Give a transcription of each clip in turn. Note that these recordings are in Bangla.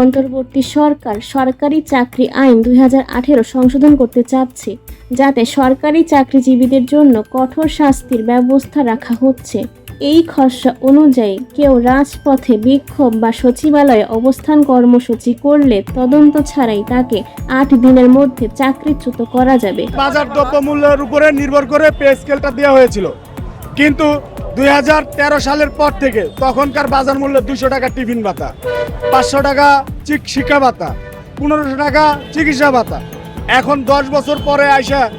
অন্তর্বর্তী সরকার সরকারি চাকরি আইন দুই হাজার আঠেরো সংশোধন করতে চাচ্ছে, যাতে সরকারি চাকরিজীবীদের জন্য কঠোর শাস্তির ব্যবস্থা রাখা হচ্ছে। এই খসড়া অনুযায়ী কেউ রাজপথে বিক্ষোভ বা সচিবালয়ে অবস্থান কর্মসূচি করলে তদন্ত ছাড়াই তাকে আট দিনের মধ্যে চাকরিচ্যুত করা যাবে। বাজার দ্রব্যমূল্যের উপরে নির্ভর করে পে স্কেলটা দেওয়া হয়েছিল। কিন্তু দু হাজার তেরো সালের পর থেকে তখনকার বাজার মূল্য দুশো টাকা টিফিন ভাতা, পাঁচশো টাকা চিক- শিক্ষা ভাতা, পনেরোশো টাকা চিকিৎসা ভাতা। এখন দশ বছর পরে আইসা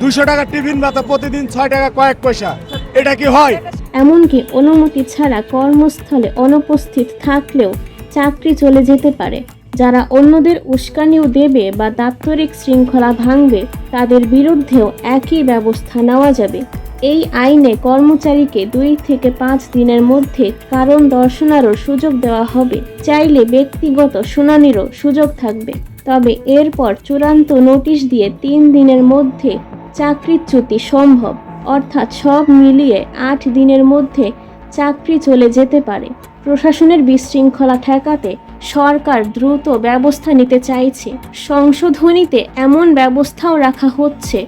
দুশো টাকা টিফিন ভাতা প্রতিদিন ছয় টাকা কয়েক পয়সা। এটা কি হয়? এমনকি অনুমতি ছাড়া কর্মস্থলে অনুপস্থিত থাকলেও চাকরি চলে যেতে পারে। যারা অন্যদের উস্কানিও দেবে বা দাপ্তরিক শৃঙ্খলা ভাঙবে, তাদের বিরুদ্ধেও একই ব্যবস্থা নেওয়া যাবে। এই আইনে কর্মচারীকে দুই থেকে পাঁচ দিনের মধ্যে কারণ দর্শনারও সুযোগ দেওয়া হবে। চাইলে ব্যক্তিগত শুনানিরও সুযোগ থাকবে। তবে এরপর চূড়ান্ত নোটিশ দিয়ে তিন দিনের মধ্যে চাকরিচ্যুতি সম্ভব, অর্থাৎ সব মিলিয়ে আট দিনের মধ্যে চাকরি চলে যেতে পারে। প্রশাসনের বিশৃঙ্খলা ঠেকাতে সরকার দ্রুত ব্যবস্থা নিতে চাইছে। সংশোধনীতে এমন ব্যবস্থাও রাখা হচ্ছে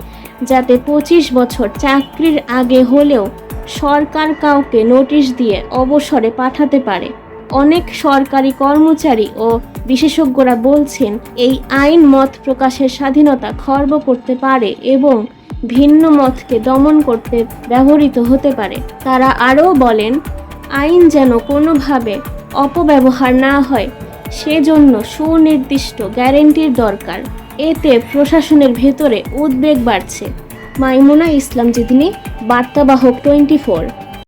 যাতে পঁচিশ বছর চাকরির আগে হলেও সরকার কাউকে নোটিশ দিয়ে অবসরে পাঠাতে পারে। অনেক সরকারি কর্মচারী ও বিশেষজ্ঞরা বলছেন, এই আইন মত প্রকাশের স্বাধীনতা খর্ব করতে পারে এবং ভিন্ন মতকে দমন করতে ব্যবহৃত হতে পারে। তারা আরও বলেন, আইন যেন কোনোভাবে অপব্যবহার না হয়, সেজন্য সুনির্দিষ্ট গ্যারেন্টির দরকার। এতে প্রশাসনের ভেতরে উদ্বেগ বাড়ছে। মাইমুনা ইসলাম জিদিনী বার্তাবাহক টোয়েন্টি ফোর।